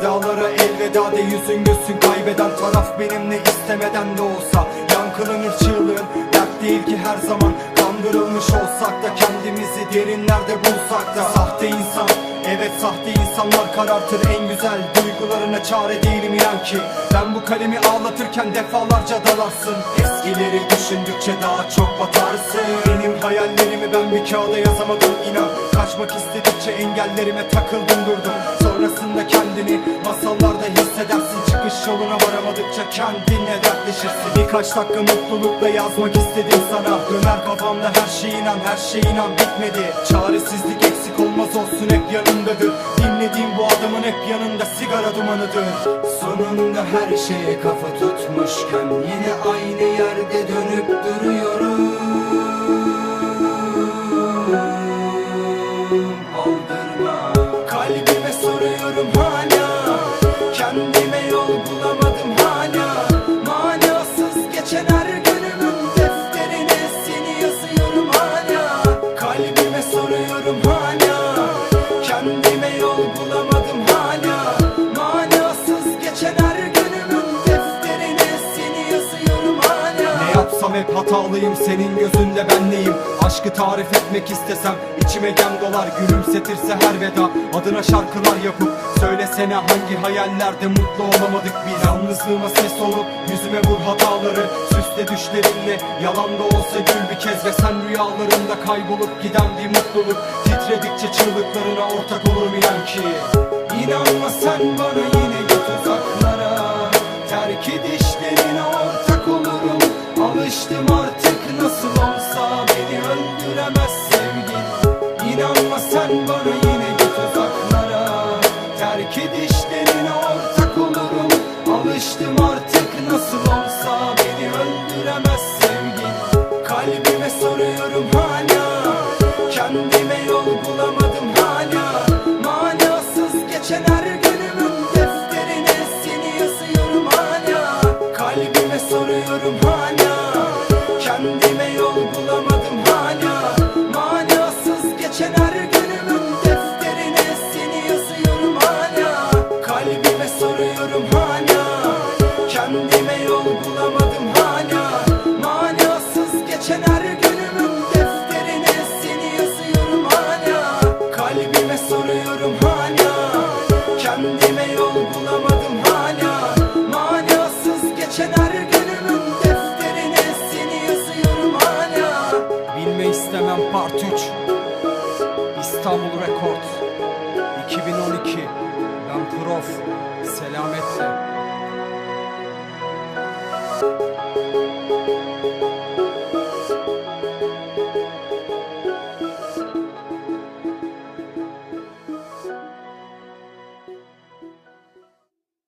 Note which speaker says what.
Speaker 1: Sevdalara elveda de yüzün gülsün. Kaybeden taraf benimle istemeden de olsa. Yankılanır çığlığın Dert değil ki her zaman. Kandırılmış olsak da Kendimizi derinlerde bulsak da. Sahte insan Evet sahte insanlar karartır en güzel. Duygularına çare değilim inan ki. Ben bu kalemi ağlatırken defalarca dalarsın. Eskileri düşündükçe daha çok batarsın. Benim hayallerimi ben bir kağıda yazamadım inan. Kaçmak istedikçe engellerime takıldım durdum. Sonrasında kendini masallarda hissedersin Çıkış yoluna varamadıkça kendinle dertleşirsin. Birkaç dakika mutlulukla yazmak istedim sana. Döner kafamda her şey inan her şey inan bitmedi. Çaresizlik eksik olmaz olsun hep yanındadır. Dinlediğim bu adamın hep yanında sigara dumanıdır. Sonunda her şeye kafa tutmuşken Yine aynı yerde dönüp duruyorum yapsam hep hatalıyım senin gözünde ben neyim? Aşkı tarif etmek istesem içime gem dolar Gülümsetirse her veda. Adına şarkılar yapıp Söylesene hangi hayallerde mutlu olamadık biz? Yalnızlığıma ses olup yüzüme vur hataları. Süsle düşlerinle yalan da olsa gül bir kez Ve sen rüyalarında kaybolup giden bir mutluluk. Titredikçe çığlıklarına ortak olurum inan ki. İnanma sen bana yine git uzaklara. Terk olurum Alıştım artık nasıl olsa beni öldüremez sevgin. İnanma sen bana yine git uzaklara. Terk edişlerine ortak olurum. Alıştım artık nasıl olsa beni öldüremez sevgin. Kalbime soruyorum hala. Kendime yol bulamadım Kendime yol bulamadım hala. Manasız geçen her günümün defterine seni yazıyorum hala. Kalbime soruyorum hala. Kendime yol bulamadım hala. Manasız geçen her günümün defterine seni yazıyorum hala. Kalbime soruyorum hala. Kendime yol bulamadım hala. Manasız geçen her günümün istemem part 3 İstanbul Rekord 2012 Ben Prof. Selametle